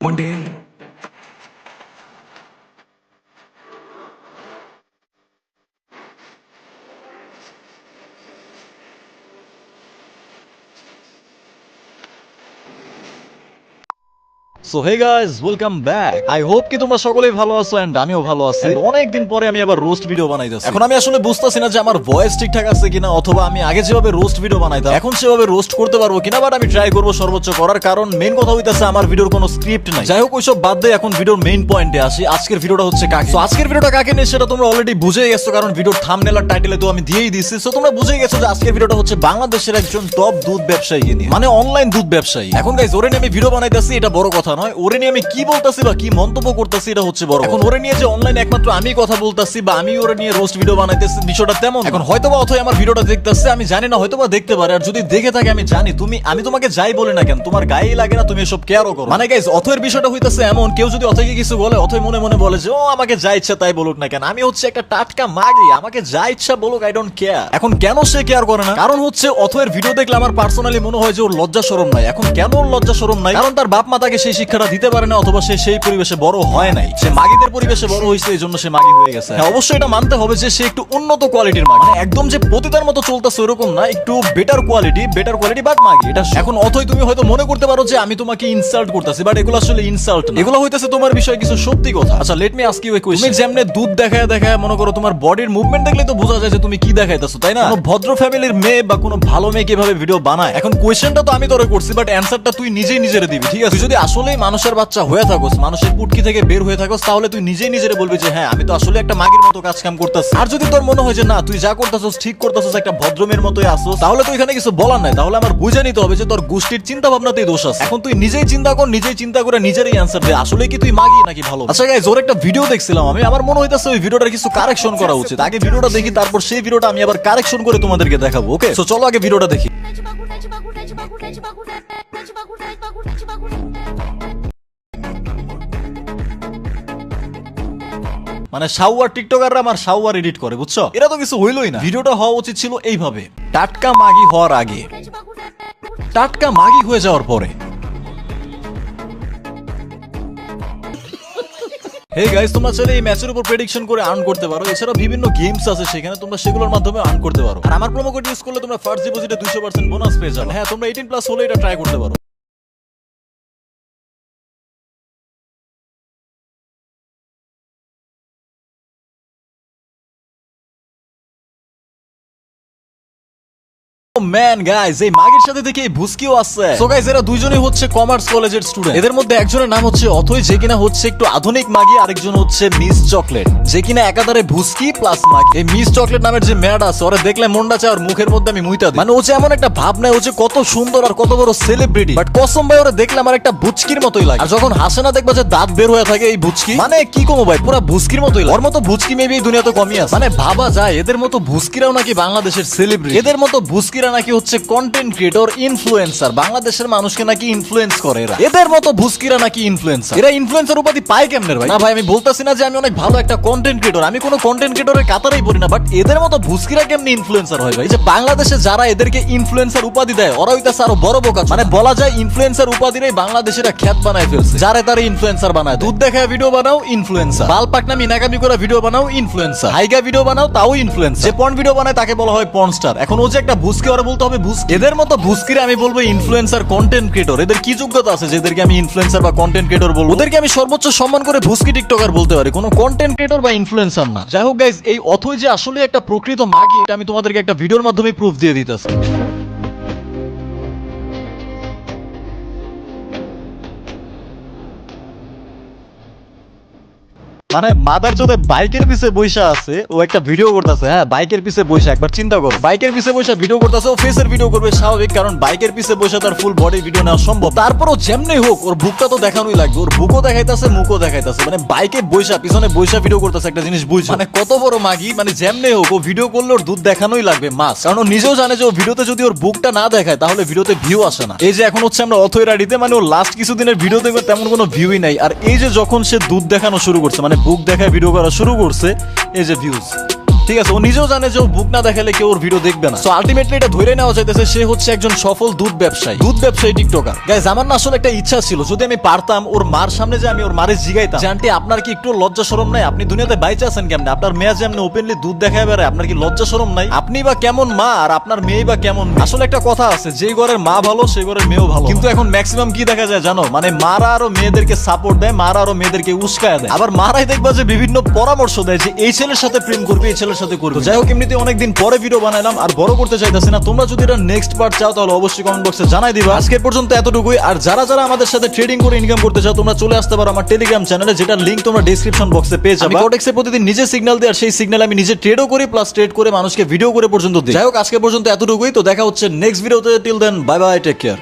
One day, so hey guys welcome back I hope কি তোমরা সকলেই ভালো আছো এন্ড আমিও ভালো আছি। অনেক দিন পরে আমি আবার রোস্ট ভিডিও বানাইতেছি। এখন আমি আসলে বুঝতাছি না যে আমার ভয়েস ঠিকঠাক আছে কিনা অথবা আমি আগে যেভাবে রোস্ট ভিডিও বানাইতাম এখন সেভাবে রোস্ট করতে পারব কিনা বাট আমি ট্রাই করব সর্বোচ্চ করার কারণ মেইন কথা হইতাছে আমার ভিডিওর কোনো স্ক্রিপ্ট নাই। যাই হোক ওইসব বাদ দিয়ে এখন ভিডিওর মেইন পয়েন্টে আসি। আজকের ভিডিওটা হচ্ছে কাকে? So, আজকের ভিডিওটা কাকে নিয়ে সেটা তোমরা অলরেডি বুঝেই গেছো কারণ ভিডিওর থাম্বনেল আর টাইটেলে তো আমি দিয়েই দিছি। সো তোমরা বুঝেই গেছো যে আজকের ভিডিওটা হচ্ছে বাংলাদেশের একজন টপ দুধ ব্যবসায়ী নিয়ে। মানে অনলাইন দুধ ব্যবসায়ী। এখন গাইজ ওরে নিয়ে আমি ভিডিও বানাইতেছি এটা বড় কথা নয় ওরে নিয়ে আমি কি বলতাছি বা কি মন্তব্য করতেছি এটা হচ্ছে বড় এখন ওরে নিয়ে যে অনলাইন একমাত্র আমি কথা বলতাছি বা আমি ওরে নিয়ে রোস্ট ভিডিও বানাইতেছি বিষয়টা তেমন এখন হয়তো বা অথই আমার ভিডিওটা দেখতেছে আমি জানি না হয়তো বা দেখতে পারে। আর যদি দেখে থাকে আমি জানি। তুমি আমি তোমাকে যাই বলি না কেন তোমার গায়ে লাগে না তুমি এসব কেয়ারও করো। মানে গাইজ অথয়ের বিষয়টা হইতাছে এমন কেউ যদি অথয়কে কিছু বলে অথয় মনে মনে বলে যে ও আমাকে যা ইচ্ছা তাই বলুক না কেন। আমি হচ্ছে একটা টাটকা মাগি আমাকে যা ইচ্ছা বলুক আই ডোন্ট কেয়ার এখন কেন সে কেয়ার করে না? কারণ হচ্ছে অথয়ের ভিডিও দেখলে আমার পার্সোনালি মনে হয় যে ওর লজ্জা শরম নাই। এখন কেন ওর লজ্জা শরম নাই? কারণ তার বাপ মা তাকে সেই শিক্ষাটা দিতে পারে না অথবা সে সেই পরিবেশে বড় হয় নাই। সে মাগিদের পরিবেশে বড় হয়েছে এই জন্য সে মাগি হয়ে গেছে। হ্যাঁ অবশ্যই এটা মানতে হবে যে সে একটু উন্নত কোয়ালিটির মাগি। মানে একদম যে পতিতার মতো চলতেছে ওরকম না একটু better quality better quality but মাগি। এটা এখন অথই তুমি হয়তো মনে করতে পারো যে আমি তোমাকে ইনসাল্ট করতেছি বাট এগুলো আসলে ইনসাল্ট না। এগুলো হইতেছে তোমার বিষয়ে কিছু সত্যি কথা। আচ্ছা let me ask you a question তুমি যেমনে দুধ দেখায় দেখায় মনে করো তোমার বডির মুভমেন্ট দেখলে তো বোঝা যায় যে তুমি কি দেখাইতেছো তাই না? কোনো ভদ্র ফ্যামিলির মেয়ে বা কোনো ভালো মেয়ে কীভাবে ভিডিও বানায়। এখন কোয়েশ্চেনটা তো আমি তোরে করছি বাট অ্যান্সারটা তুই নিজেই নিজেরে দিবি ঠিক আছে? তুই যদি আসলেই মানুষের বাচ্চা হয়ে থাকোস মানুষের পুটকি থেকে বের হয়ে থাকোস তাহলে তুই নিজেই নিজের বলবি যে হ্যাঁ আমি তো আসলে একটা মাগির মতো কাজ কাম করতেছি আর যদি তোর মনে হয় যে না তুই যা করতেছস ঠিক করতেছস একটা ভদ্রমের মতোই আসোস তাহলে তো এখানে কিছু বলার নাই তাহলে আমার বুঝে নিতে হবে যে তোর গোষ্ঠীর চিন্তা ভাবনাতেই দোষ আছে এখন তুই নিজেই চিন্তা কর নিজেই চিন্তা করে নিজেরই অ্যান্সার দে আসলে কি তুই মাগি নাকি ভালো আচ্ছা গাইজ ওর একটা ভিডিও দেখছিলাম আমি আমার মনে হইতাছে ওই ভিডিওটার কিছু কারেকশন করা উচিত আগে ভিডিওটা দেখি তারপর সেই ভিডিওটা আমি আবার কারেকশন করে তোমাদেরকে দেখাবো ওকে তো চলো আগে ভিডিওটা দেখি মানে সাউয়ার টিকটকাররা আমার সাউয়ার এডিট করে, বুঝছ? এটা তো কিছু হইলই না। ভিডিওটা হওয়া উচিত ছিল এইভাবে। টাটকা মাগি হওয়ার আগে। টাটকা মাগি হয়ে যাওয়ার পরে। হে গাইস তোমরা চাইলে এই ম্যাচের উপর প্রেডিকশন করে আর্ন করতে পারো। এছাড়া বিভিন্ন গেমস আছে সেখানে, তোমরা সেগুলোর মাধ্যমে আর্ন করতে পারো। আর আমার প্রোমো কোড ইউজ করলে তোমরা ফার্স্ট ডিপোজিটে 200% বোনাস পেয়ে যাবে। হ্যাঁ তোমরা 18 প্লাস হলে এটা ট্রাই করতে পারো। মুইতা মানে এমন একটা ভাব যে কত সুন্দর আর কত বড় সেলিব্রিটি বাট কসম ভাই, ওরা দেখলে আমার একটা বুচকির মতোই লাগে। আর যখন হাসে না, দেখবা যে দাঁত বের হয়ে থাকে এই বুচকি মানে কি কমো ভাই, পুরো বুচকির মতোই লাগে। ওর মতো বুচকি মেবি দুনিয়াতে কমই আছে। মানে ভাবা যায়, এদের মতো ভুস্কিরাও নাকি বাংলাদেশের সেলিব্রিটি এদের মতো ভুস্কিরা নাকি হচ্ছে কন্টেন্ট ক্রিয়েটর ইনফ্লুয়েন্সার বাংলাদেশের মানুষকে নাকি ইনফ্লুয়েন্স করে এরা। এদের মতো ভুস্কিরা নাকি ইনফ্লুয়েন্সার এরা ইনফ্লুয়েন্সার উপাধি পায় কেমনের ভাই? না ভাই, আমি বলতাছি না যে আমি অনেক ভালো একটা কন্টেন্ট ক্রিয়েটর আমি কোনো কন্টেন্ট ক্রিয়েটরের কাতারেই পড়ি না বাট এদের মতো ভুস্কিরা কেমনি ইনফ্লুয়েন্সার হয় ভাই? যে বাংলাদেশে যারা এদেরকে ইনফ্লুয়েন্সার উপাধি দেয় ওরা হইতাছে আরও বড় বোকা। মানে বলা যায় ইনফ্লুয়েন্সার উপাধিরেই বাংলাদেশেরা খ্যাত বানায় ফেলছে। যারা তারা ইনফ্লুয়েন্সার বানায়। দুধ দেখায় ভিডিও বানাও ইনফ্লুয়েন্সার বাল পাকনা মিনাকামি করে ভিডিও বানাও ইনফ্লুয়েন্সার হাইগা ভিডিও বানাও, তাও ইনফ্লুয়েন্সার যে পর্ন ভিডিও বানায়, তাকে বলা হয় পর্ন স্টার এখন ও যে একটা ভুস্কি ওরা বলতে হবে এদের মতো ভুস্কিরে আমি বলব ইনফ্লুয়েন্সার কন্টেন্ট ক্রিয়েটর এদের কি যোগ্যতা আছে যেদেরকে আমি ইনফ্লুয়েন্সার বা কন্টেন্ট ক্রিয়েটর বলব? ওদেরকে আমি সর্বোচ্চ সম্মান করে ভুস্কি টিকটকার বলতে পারি। কোনো কন্টেন্ট ক্রিয়েটর বা ইনফ্লুয়েন্সার না। যাই হোক গাইজ এই অথই যে আসলে একটা প্রকৃত মাগি, এটা আমি তোমাদেরকে একটা ভিডিওর মাধ্যমে প্রুফ দিয়ে দিতেছি। মানে মাদার চোদে বাইকের পিছে বৈশা আছে, ও একটা ভিডিও করতেছে হ্যাঁ বাইকের পিছে বৈশা, একবার চিন্তা করো। বাইকের পিছে বৈশা ভিডিও করতেছে, ও ফেসের ভিডিও করবে, স্বাভাবিক, কারণ বাইকের পিছে বৈশা তার ফুল বডি ভিডিও নেওয়া সম্ভব। তারপরও যেমনি হোক, ওর বুকটা তো দেখানোই লাগবে, ওর বুকও দেখাইতেছে, মুখও দেখাইতেছে মানে বাইকে বৈশা, পিছনে বৈশা ভিডিও করতেছে একটা জিনিস বুঝ মানে কত বড় মাগি মানে যেমনি হোক, ও ভিডিও করলে ওর দুধ দেখানোই লাগবে মাস কারণ ও নিজেও জানে যে ও ভিডিওতে যদি ওর বুকটা না দেখায়, তাহলে ভিডিওতে ভিউ আসে না। এই যে এখন হচ্ছে আমরা অথই রাডিতে মানে ও লাস্ট কিছুদিনের ভিডিও দেখবে তেমন কোনো ভিউই নাই। আর এই যে যখন সে দুধ দেখানো শুরু করছে মানে বুক দেখায় ভিডিও করা শুরু করছে এই যে ভিউজ ঠিক আছে, ও নিজেও জানে যে ও বুক না দেখালে কেউ ওর ভিডিও দেখবে না। সো আলটিমেটলি এটা ধরে নেওয়া যাইতেছে সে হচ্ছে একজন সফল দুধ ব্যবসায়ী। দুধ ব্যবসায়ী টিকটকার। গাইজ আমার না আসলে একটা ইচ্ছা ছিল, যদি আমি পারতাম, ওর মার সামনে যে আমি ওর মারে জিগাইতাম। যে আন্টি আপনার কি একটু লজ্জা শরম নাই? আপনি দুনিয়াতে বাইচে আছেন কেমনে? আপনার মেয়ে যে এমনি ওপেনলি দুধ দেখায় বেড়ায়, আপনার কি লজ্জা শরম নাই? আপনি বা কেমন মা, আর আপনার মেয়ে বা কেমন আসলে একটা কথা আছে যে ঘরের মা ভালো, সেই ঘরের মেয়েও ভালো। কিন্তু এখন ম্যাক্সিমাম কি দেখা যায় জানো? মানে মারা আরও মেয়েদেরকে সাপোর্ট দেয়, মারা আরও মেয়েদেরকে উস্কায় দেয়। আবার মারাই দেখবা যে বিভিন্ন পরামর্শ দেয় যে, এই ছেলের সাথে প্রেম করবে, এই ছেলের সাথে করবে। যাই হোক এমনিতে অনেকদিন পরে ভিডিও বানাইলাম আর বড় করতে চাইতেছি না। তোমরা যদি এটা নেক্সট পার্ট চাও তাহলে অবশ্যই কমেন্ট বক্সে জানাই দিবা। আজকের পর্যন্ত এতটুকুই। আর যারা যারা আমাদের সাথে ট্রেডিং করে ইনকাম করতে চাও তোমরা চলে আসতে পারো আমার টেলিগ্রাম চ্যানেলে যেটা লিংক তোমরা ডেসক্রিপশন বক্সে পেয়ে যাবে। কোটেক্সে প্রতিদিন নিজে সিগন্যাল দেয় আর সেই সিগন্যাল আমি নিজে ট্রেডও করি প্লাস ট্রেড করে মানুষকে ভিডিও করে পর্যন্ত দিই। যাই হোক আজকে পর্যন্ত এতটুকুই। তো দেখা হচ্ছে নেক্সট ভিডিওতে till then bye bye take care